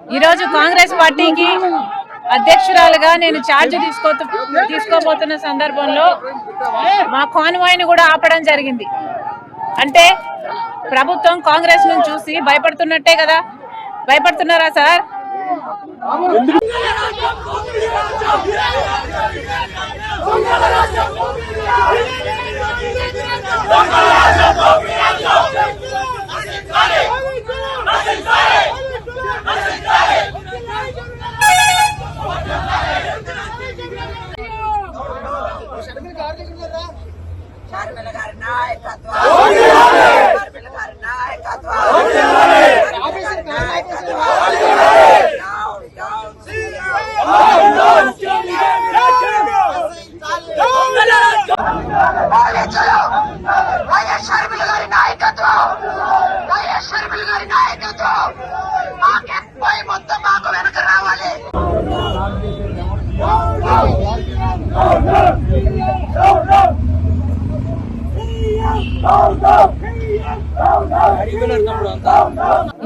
ఈరోజు కాంగ్రెస్ పార్టీకి అధ్యక్షురాలుగా నేను ఛార్జ్ తీసుకో తీసుకోబోతున్న సందర్భంలో మా కాన్వాయ్ని కూడా ఆపడం జరిగింది. అంటే ప్రభుత్వం కాంగ్రెస్ను చూసి భయపడుతున్నట్టే కదా? భయపడుతున్నారా సార్? షర్మిల గారి నాయకత్వం షర్మిల గారి నాయకత్వం షర్మిల గారి నాయకత్వం డౌన్ డౌన్ వైఎస్ షర్మిల గారి నాయకత్వం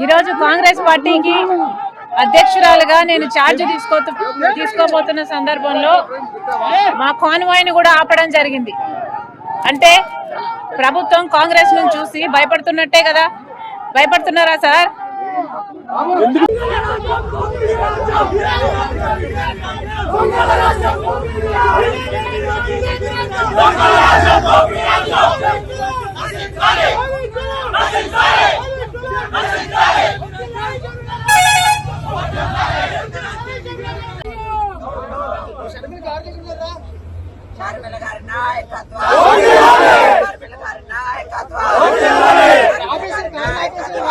ఈరోజు కాంగ్రెస్ పార్టీకి అధ్యక్షురాలుగా నేను ఛార్జ్ తీసుకో తీసుకోబోతున్న సందర్భంలో మా కాన్వాయ్ని కూడా ఆపడం జరిగింది. అంటే ప్రభుత్వం కాంగ్రెస్ నుంచి చూసి భయపడుతున్నట్టే కదా? భయపడుతున్నారా సార్? షర్మిల గారి నాయకత్వం షర్మిల గారి నాయకత్వం షర్మిల గారి నాయకత్వం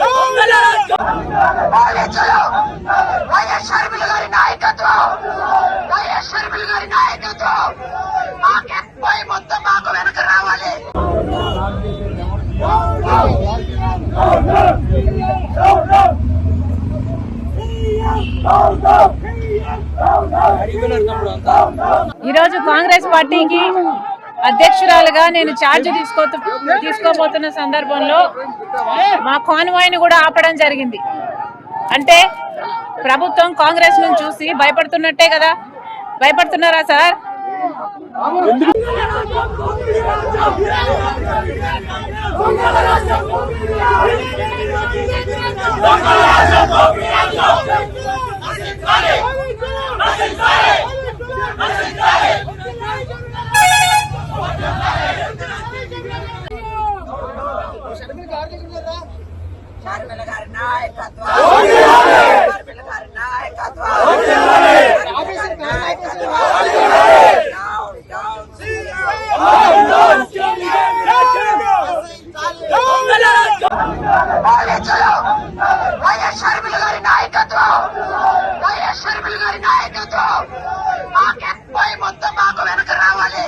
డౌన్ డౌన్ వైఎస్ షర్మిల గారి నాయకత్వం వైఎస్ షర్మిల గారి నాయకత్వం మాకెప్పై మొత్తం మాకు వెనక రావాలి ఈరోజు కాంగ్రెస్ పార్టీకి అధ్యక్షురాలుగా నేను ఛార్జ్ తీసుకో తీసుకోబోతున్న సందర్భంలో మా కాన్వాయ్ని కూడా ఆపడం జరిగింది. అంటే ప్రభుత్వం కాంగ్రెస్ను చూసి భయపడుతున్నట్టే కదా? భయపడుతున్నారా సార్? షర్మిల గారి నాయకత్వం మాకెప్పై మొత్తం మాకు వెనక రావాలి